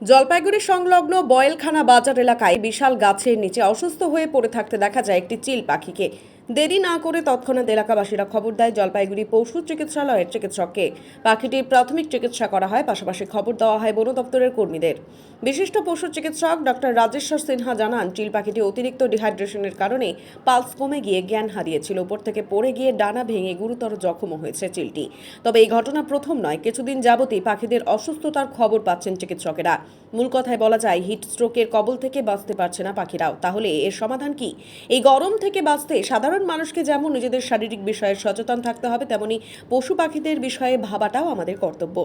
জলপাইগুড়ি সংলগ্ন বয়েলখানা বাজার এলাকায় বিশাল গাছের নিচে অসুস্থ হয়ে পড়ে থাকতে দেখা যায় একটি চিল পাখিকে। দেরি না করে তৎক্ষণাৎ এলাকাবাসীরা খবর দেয় জলপাইগুড়ি পশু চিকিৎসালয়ের চিকিৎসককে। পাখিটির প্রাথমিক চিকিৎসা করা হয়, পাশাপাশি খবর দেওয়া হয় বন দপ্তরের কর্মীদের। বিশিষ্ট পশু চিকিৎসক ডক্টর রাজেশ্বর সিনহা জানান, চিল পাখিটি অতিরিক্ত ডিহাইড্রেশনের কারণে পালস কমে গিয়ে জ্ঞান হারিয়েছিল। উপর থেকে পড়ে গিয়ে ডানা ভেঙে গুরুতর জখম হয়েছে চিলটি। তবে এই ঘটনা প্রথম নয়, কিছুদিন যাবতই পাখিদের অসুস্থতার খবর পাচ্ছেন চিকিৎসকেরা। মূল কথায় বলা যায়, হিট স্ট্রোকের কবল থেকে বাঁচতে পারছে না পাখিরাও। তাহলে এর সমাধান কি? এই গরম থেকে বাঁচতে সাধারণ মানুষকে যেমন নিজেদের শারীরিক বিষয়ে সচেতন থাকতে হবে, তেমনি পশু পাখিদের বিষয়ে ভাবাটাও আমাদের কর্তব্য।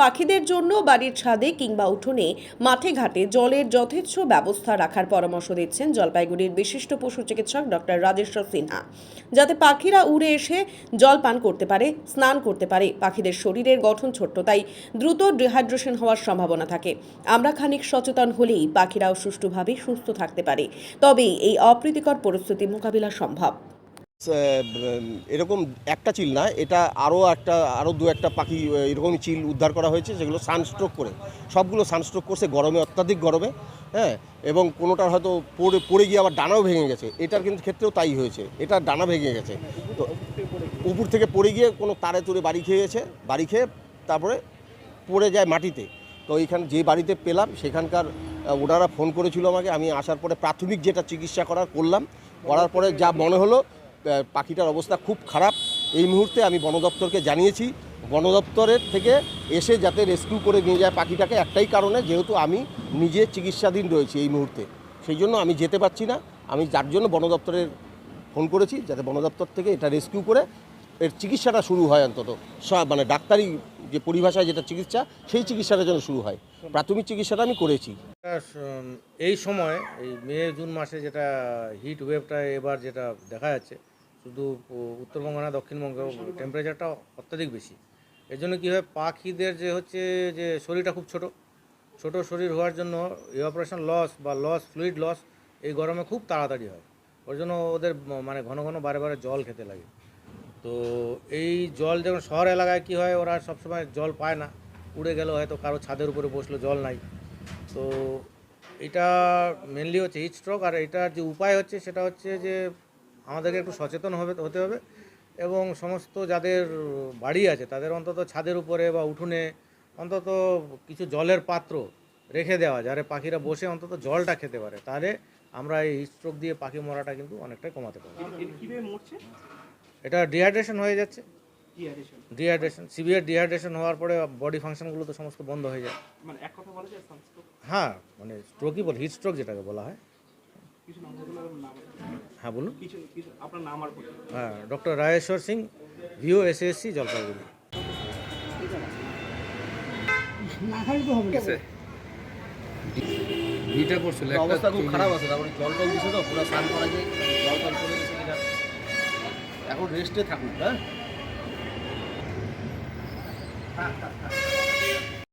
পাখিদের জন্য বাড়ির ছাদে কিংবা উঠোনে মাঠে ঘাটে জলের যথেচ্ছ ব্যবস্থা রাখার পরামর্শ দিচ্ছেন জলপাইগুড়ির বিশিষ্ট পশু চিকিৎসক ডক্টর রাজেশ্বর সিনহা। যাতে পাখিরা উড়ে এসে জল পান করতে পারে, স্নান করতে পারে, পাখিদের শরীরের গঠন ছোট্ট, তাই দ্রুত ডিহাইড্রেশন হওয়ার সম্ভাবনা থাকে। আমরা খানিক সচেতন হলেই পাখিরাও সুষ্ঠুভাবে সুস্থ থাকতে পারে। তবেই এই অপ্রীতিকর পরিস্থিতি মোকাবিলা সম্ভব। এরকম একটা চিল না, এটা আরও একটা আরও দু একটা পাখি এরকমই চিল উদ্ধার করা হয়েছে, যেগুলো সানস্ট্রোক করে। সবগুলো সানস্ট্রোক করছে, গরমে, অত্যাধিক গরমে হ্যাঁ? এবং কোনোটার হয়তো পড়ে পড়ে গিয়ে আবার ডানাও ভেঙে গেছে। এটার কিন্তু ক্ষেত্রেও তাই হয়েছে, এটা ডানা ভেঙে গেছে। তো উপর থেকে পড়ে গিয়ে কোনো তারে তুরে বাড়ি খেয়েছে, বাড়ি খেয়ে তারপরে পড়ে যায় মাটিতে। তো এইখানে যে বাড়িতে পেলাম, সেখানকার ওনারা ফোন করেছিল আমাকে, আমি আসার পরে প্রাথমিক যেটা চিকিৎসা করার করলাম, করার পরে যা মনে হলো পাখিটার অবস্থা খুব খারাপ। এই মুহূর্তে আমি বন দপ্তরকে জানিয়েছি, বন দপ্তরের থেকে এসে যাতে রেস্কিউ করে নিয়ে যায় পাখিটাকে একটাই কারণে, যেহেতু আমি নিজে চিকিৎসাধীন রয়েছি এই মুহূর্তে। সেই জন্য আমি যেতে পারছি না। আমি যার জন্য বন দপ্তরের ফোন করেছি, যাতে বন দপ্তর থেকে এটা রেস্কিউ করে এর চিকিৎসাটা শুরু হয় অন্তত। মানে ডাক্তারি যে পরিভাষায় যেটা চিকিৎসা, সেই চিকিৎসাটা যেন শুরু হয়। প্রাথমিক চিকিৎসাটা আমি করেছি। এই সময়, এই মে, জুন মাসে যেটা হিট ওয়েভটা এবার যেটা দেখা যাচ্ছে শুধু উত্তরবঙ্গ না, দক্ষিণবঙ্গ টেম্পারেচারটা অত্যাধিক বেশি। এর জন্য কী হয়, পাখিদের যে হচ্ছে যে শরীরটা খুব ছোট ছোট শরীর হওয়ার জন্য অপারেশন লস বা লস ফ্লুইড লস এই গরমে খুব তাড়াতাড়ি হয়। ওর জন্য ওদের মানে ঘন ঘন বারে বারে জল খেতে লাগে। তো এই জল যখন শহর এলাকায় কী হয়, ওরা সবসময় জল পায় না। উড়ে গেল হয়তো কারও ছাদের উপরে বসল জল নাই। তো এটা মেনলি হচ্ছে হিট স্ট্রোক আর এটার যে উপায় হচ্ছে, সেটা হচ্ছে যে আমাদেরকে একটু সচেতন হবে হতে হবে। এবং সমস্ত যাদের বাড়ি আছে তাদের অন্তত ছাদের উপরে বা উঠোনে অন্তত কিছু জলের পাত্র রেখে দেওয়া যাতে পাখিরা বসে অন্তত জলটা খেতে পারে। তাহলে আমরা এই স্ট্রোক দিয়ে পাখি মরাটা কিন্তু অনেকটাই কমাতে পারি এটা ডিহাইড্রেশন হয়ে যাচ্ছে। ডিহাইড্রেশন সিভিয়ার ডিহাইড্রেশন হওয়ার পরে বডি ফাংশনগুলো তো সমস্ত বন্ধ হয়ে যায়। মানে হ্যাঁ মানে স্ট্রোকই বল হিট স্ট্রোক যেটাকে বলা হয়। হ্যাঁ বলুন। কিছু কিছু আপনার নাম আর পরিচয়। হ্যাঁ doctor Rajeshwar Singh VO SSC Jalpaiguri. পড়ছিল একটা অবস্থা খুব খারাপ আছে তারপরে জল টল দিছে তো পুরো স্নান করা যায় জল টল করে কিনা। এখন রেস্টে থাকুক হ্যাঁ?